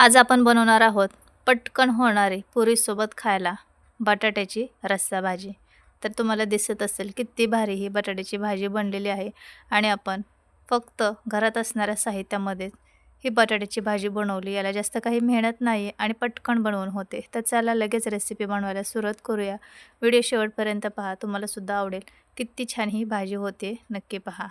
आज आपण बनवणार आहोत पटकन होणारी पुरीसोबत खायला बटाट्याची रस्सा भाजी. तर तुम्हाला दिसत असेल किती भारी ही बटाट्याची भाजी बनलेली आहे आणि आपण फक्त घरात असणाऱ्या साहित्यामध्ये ही बटाट्याची भाजी बनवली. याला जास्त काही मेहनत नाही आणि पटकन बनवून होते. तर चला लगेच रेसिपी बनवायला सुरुवात करूया. व्हिडिओ शेवटपर्यंत पहा तुम्हालासुद्धा आवडेल. किती छान ही भाजी होते. नक्की पहा.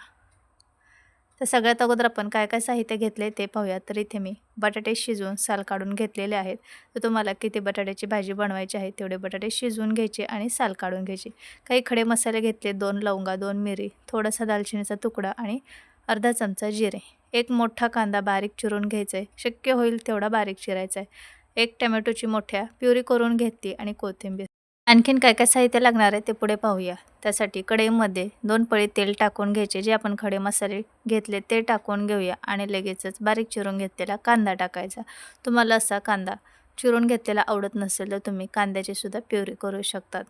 तर सगळ्यात अगोदर आपण काय काय साहित्य घेतले ते पाहूया तर इथे मी बटाटे शिजवून साल काढून घेतलेले आहेत. तर तुम्हाला किती बटाट्याची भाजी बनवायची आहे तेवढे बटाटे शिजवून घ्यायचे आणि साल काढून घ्यायचे. काही खडे मसाले घेतले दोन लवंगा दोन मिरी थोडासा दालचिनीचा तुकडा आणि अर्धा चमचा जिरे. एक मोठा कांदा बारीक चिरून घ्यायचा आहे शक्य होईल तेवढा बारीक चिरायचा आहे एक टमॅटोची मोठ्या प्युरी करून घेतली आणि कोथिंबीर. आणखीन काय काय साहित्य लागणार आहे ते पुढे पाहूया. त्यासाठी कढईमध्ये दोन पळी तेल टाकून घ्यायचे जे आपण खडे मसाले घेतले ते टाकून घेऊया आणि लगेचच बारीक चिरून घेतलेला कांदा टाकायचा. तुम्हाला असा कांदा चिरून घेतलेला आवडत नसेल तर तुम्ही कांद्याची सुद्धा प्युरी करू शकतात.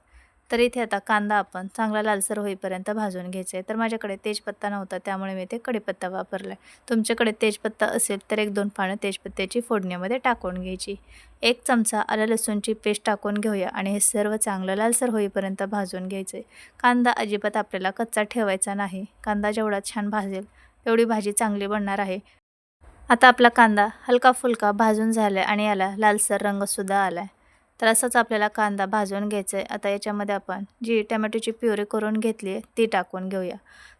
तर इथे आता कांदा आपण चांगला लालसर होईपर्यंत भाजून घ्यायचा आहे. तर माझ्याकडे तेजपत्ता नव्हता त्यामुळे मी ते कढीपत्ता वापरला आहे तुमच्याकडे तेजपत्ता असेल तर एक दोन पानं तेजपत्त्याची फोडणीमध्ये टाकून घ्यायची. एक चमचा आलं लसूणची पेस्ट टाकून घेऊया आणि हे सर्व चांगलं लालसर होईपर्यंत भाजून घ्यायचं. आहे कांदा अजिबात आपल्याला कच्चा ठेवायचा नाही. कांदा जेवढा छान भाजेल तेवढी भाजी चांगली बनणार आहे. आता आपला कांदा हलका फुलका भाजून झाला आहे आणि याला लालसर रंगसुद्धा आला आहे तर असंच आपल्याला कांदा भाजून घ्यायचा आहे आता याच्यामध्ये आपण जी टमॅटोची प्युरी करून घेतली आहे ती टाकून घेऊया.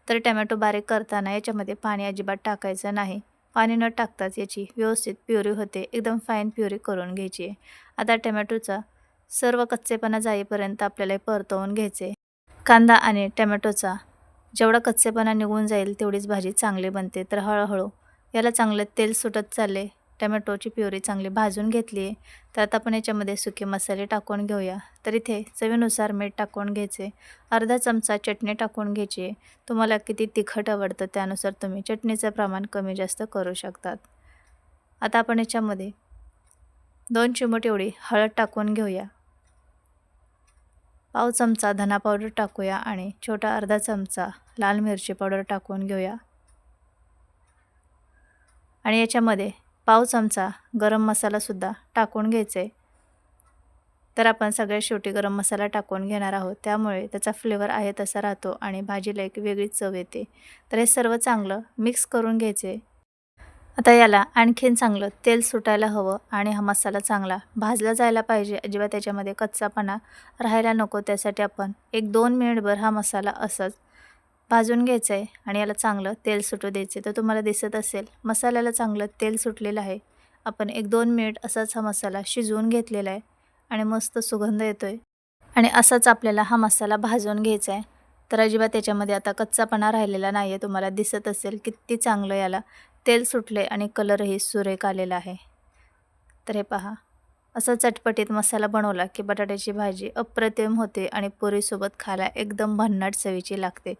तर टमॅटो बारीक करताना याच्यामध्ये पाणी अजिबात टाकायचं नाही. पाणी न टाकताच याची व्यवस्थित प्युरी होते. एकदम फाईन प्युरी करून घ्यायची. आहे आता टमॅटोचा सर्व कच्चेपणा जाईपर्यंत आपल्याला हे परतवून घ्यायचे. कांदा आणि टमॅटोचा जेवढा कच्चेपणा निघून जाईल तेवढीच भाजी चांगली बनते. तर हळूहळू याला चांगलं तेल सुटत चालले. टमॅटोची प्युरी चांगली भाजून घेतली आहे. तर आता आपण याच्यामध्ये सुके मसाले टाकून घेऊया. तर इथे चवीनुसार मीठ टाकून घ्यायचे. अर्धा चमचा चटणी टाकून घ्यायची. तुम्हाला किती तिखट आवडतं त्यानुसार तुम्ही चटणीचं प्रमाण कमी जास्त करू शकतात. आता आपण याच्यामध्ये दोन चिमट एवढी हळद टाकून घेऊया. पाव चमचा धना पावडर टाकूया आणि छोटा अर्धा चमचा लाल मिरची पावडर टाकून घेऊया. आणि याच्यामध्ये पाव चमचा गरम मसालासुद्धा टाकून घ्यायचे. तर आपण सगळ्यात शेवटी गरम मसाला टाकून घेणार आहोत. त्यामुळे त्याचा फ्लेवर आहे तसा राहतो आणि भाजीला एक वेगळीच चव येते. तर हे सर्व चांगलं मिक्स करून घ्यायचे. आता याला आणखीन चांगलं तेल सुटायला हवं आणि हा मसाला चांगला भाजला जायला पाहिजे. अजिबात त्याच्यामध्ये कच्चापणा राहायला नको. त्यासाठी आपण एक दोन मिनिटभर हा मसाला असंच भाजून घ्यायचं आहे आणि याला चांगलं तेल सुटू द्यायचे तर तुम्हाला दिसत असेल मसाल्याला चांगलं तेल सुटलेलं आहे. आपण एक दोन मिनिट असाच हा मसाला शिजवून घेतलेला आहे आणि मस्त सुगंध येतो आहे आणि असाच आपल्याला हा मसाला भाजून घ्यायचा आहे. तर अजिबात त्याच्यामध्ये आता कच्चापणा राहिलेला नाही आहे तुम्हाला दिसत असेल किती चांगलं याला तेल सुटले आणि कलरही सुरेख आलेला आहे. तर हे पहा. असा चटपटीत मसाला बनवला की बटाट्याची भाजी अप्रतिम होते आणि पुरीसोबत खायला एकदम भन्नाट चवीची लागते.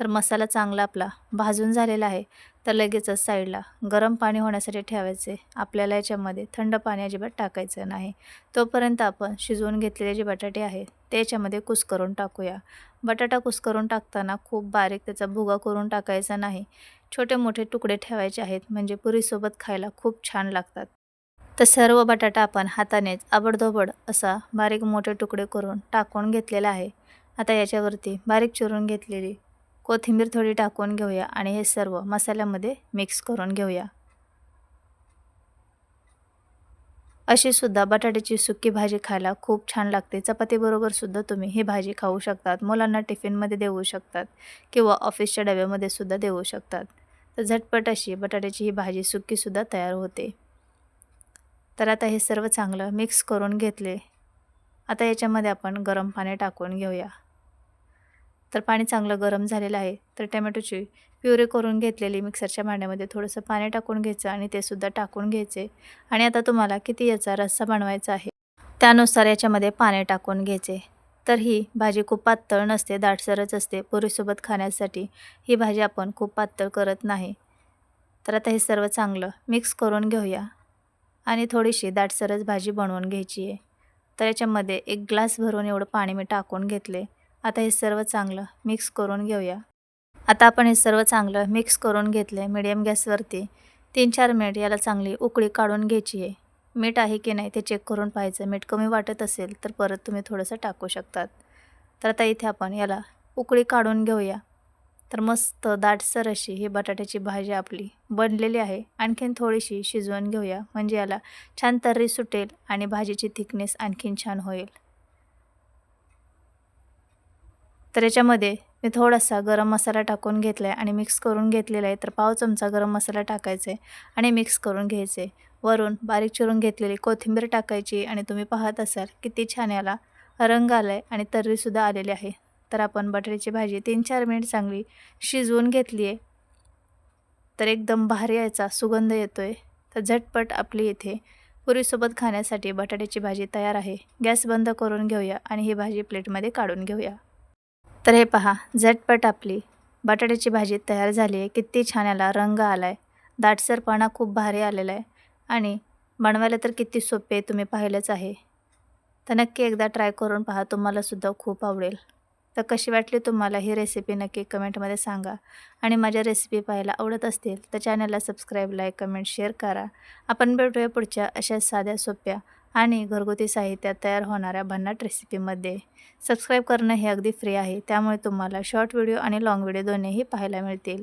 तर मसाला चांगला आपला भाजून झालेला आहे तर लगेचच साईडला गरम पाणी होण्यासाठी ठेवायचे. आपल्याला याच्यामध्ये थंड पाणी अजिबात टाकायचं नाही. तोपर्यंत आपण शिजवून घेतलेले जे बटाटे आहेत ते याच्यामध्ये कुसकरून टाकूया. बटाटा कुसकरून टाकताना खूप बारीक त्याचा भुगा करून टाकायचा नाही. छोटे मोठे तुकडे ठेवायचे आहेत म्हणजे पुरीसोबत खायला खूप छान लागतात. तर सर्व बटाटा आपण हातानेच आबडधोबड असा बारीक मोठे तुकडे करून टाकून घेतलेला आहे. आता याच्यावरती बारीक चिरून घेतलेली कोथिंबीर थोडी टाकून घेऊया आणि हे सर्व मसाल्यामध्ये मिक्स करून घेऊया. अशी सुद्धा बटाट्याची सुकी भाजी खायला खूप छान लागते. चपातीबरोबर सुद्धा तुम्ही ही भाजी खाऊ शकतात. मुलांना टिफिनमध्ये देऊ शकतात किंवा ऑफिसच्या डब्यामध्ये सुद्धा देऊ शकतात. तर झटपट अशी बटाट्याची ही भाजी सुकीसुद्धा तयार होते. तर आता हे सर्व चांगलं मिक्स करून घेतले. आता याच्यामध्ये आपण गरम पाणी टाकून घेऊया. तर पाणी चांगलं गरम झालेलं आहे तर टमॅटोची प्युरी करून घेतलेली मिक्सरच्या भांड्यामध्ये थोडंसं पाणी टाकून घ्यायचं आणि ते सुद्धा टाकून घ्यायचे. आणि आता तुम्हाला किती याचा रस्सा बनवायचा आहे त्यानुसार याच्यामध्ये पाणी टाकून घ्यायचे. तर ही भाजी खूप पातळ नसते दाटसरच असते पुरीसोबत खाण्यासाठी ही भाजी आपण खूप पातळ करत नाही. तर आता हे सर्व चांगलं मिक्स करून घेऊया. आणि थोडीशी दाटसरच भाजी बनवून घ्यायची आहे. तर याच्यामध्ये एक ग्लास भरून एवढं पाणी मी टाकून घेतले. आता हे सर्व चांगलं मिक्स करून घेऊया. आता आपण हे सर्व चांगलं मिक्स करून घेतले मिडियम गॅसवरती. तीन चार मिनिट याला चांगली उकळी काढून घ्यायची आहे. मीठ आहे की नाही ते चेक करून पाहायचं. मीठ कमी वाटत असेल तर परत तुम्ही थोडंसं टाकू शकतात. तर आता इथे आपण याला उकळी काढून घेऊया. तर मस्त दाटसर अशी ही बटाट्याची भाजी आपली बनलेली आहे. आणखीन थोडीशी शिजवून घेऊया. म्हणजे याला छान तर्री सुटेल आणि भाजीची थिकनेस आणखीन छान होईल. तर याच्यामध्ये मी थोडासा गरम मसाला टाकून घेतला आहे आणि मिक्स करून घेतलेला आहे. तर पाव चमचा गरम मसाला टाकायचा आहे आणि मिक्स करून घ्यायचे. वरून बारीक चिरून घेतलेली कोथिंबीर टाकायची आणि तुम्ही पाहत असाल किती छान याला रंग आला आहे आणि तर्रीसुद्धा आलेली आहे. तर आपण बटाट्याची भाजी तीन चार मिनिट चांगली शिजवून घेतली आहे. तर एकदम भारी याचा सुगंध येतो आहे तर झटपट आपली इथे पुरीसोबत खाण्यासाठी बटाट्याची भाजी तयार आहे. गॅस बंद करून घेऊया आणि ही भाजी प्लेटमध्ये काढून घेऊया. तर हे पहा झटपट आपली बटाट्याची भाजी तयार झाली आहे. किती छान याला रंग आला आहे दाटसरपणा खूप भारी आलेला आहे. आणि बनवायला तर किती सोपे आहे तुम्ही पाहिलंच आहे. तर नक्की एकदा ट्राय करून पहा तुम्हालासुद्धा खूप आवडेल. तर कशी वाटली तुम्हाला ही रेसिपी नक्की कमेंटमध्ये सांगा. आणि माझ्या रेसिपी पाहायला आवडत असतील तर चॅनलला सबस्क्राईब लाईक कमेंट शेअर करा. आपण भेटूया पुढच्या अशा साध्या सोप्या आणि घरगुती साहित्यात तयार होणाऱ्या भन्नाट रेसिपीमध्ये सबस्क्राईब करणं हे अगदी फ्री आहे. त्यामुळे तुम्हाला शॉर्ट व्हिडिओ आणि लाँग व्हिडिओ दोन्हीही पाहायला मिळतील.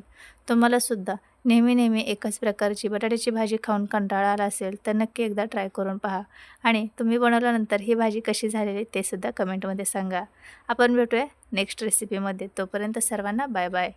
तुम्हालासुद्धा नेहमी नेहमी एकाच प्रकारची बटाट्याची भाजी खाऊन कंटाळा आला असेल तर नक्की एकदा ट्राय करून पहा. आणि तुम्ही बनवल्यानंतर ही भाजी कशी झालेली ते सुद्धा कमेंटमध्ये सांगा. आपण भेटूया नेक्स्ट रेसिपीमध्ये. तोपर्यंत सर्वांना बाय बाय.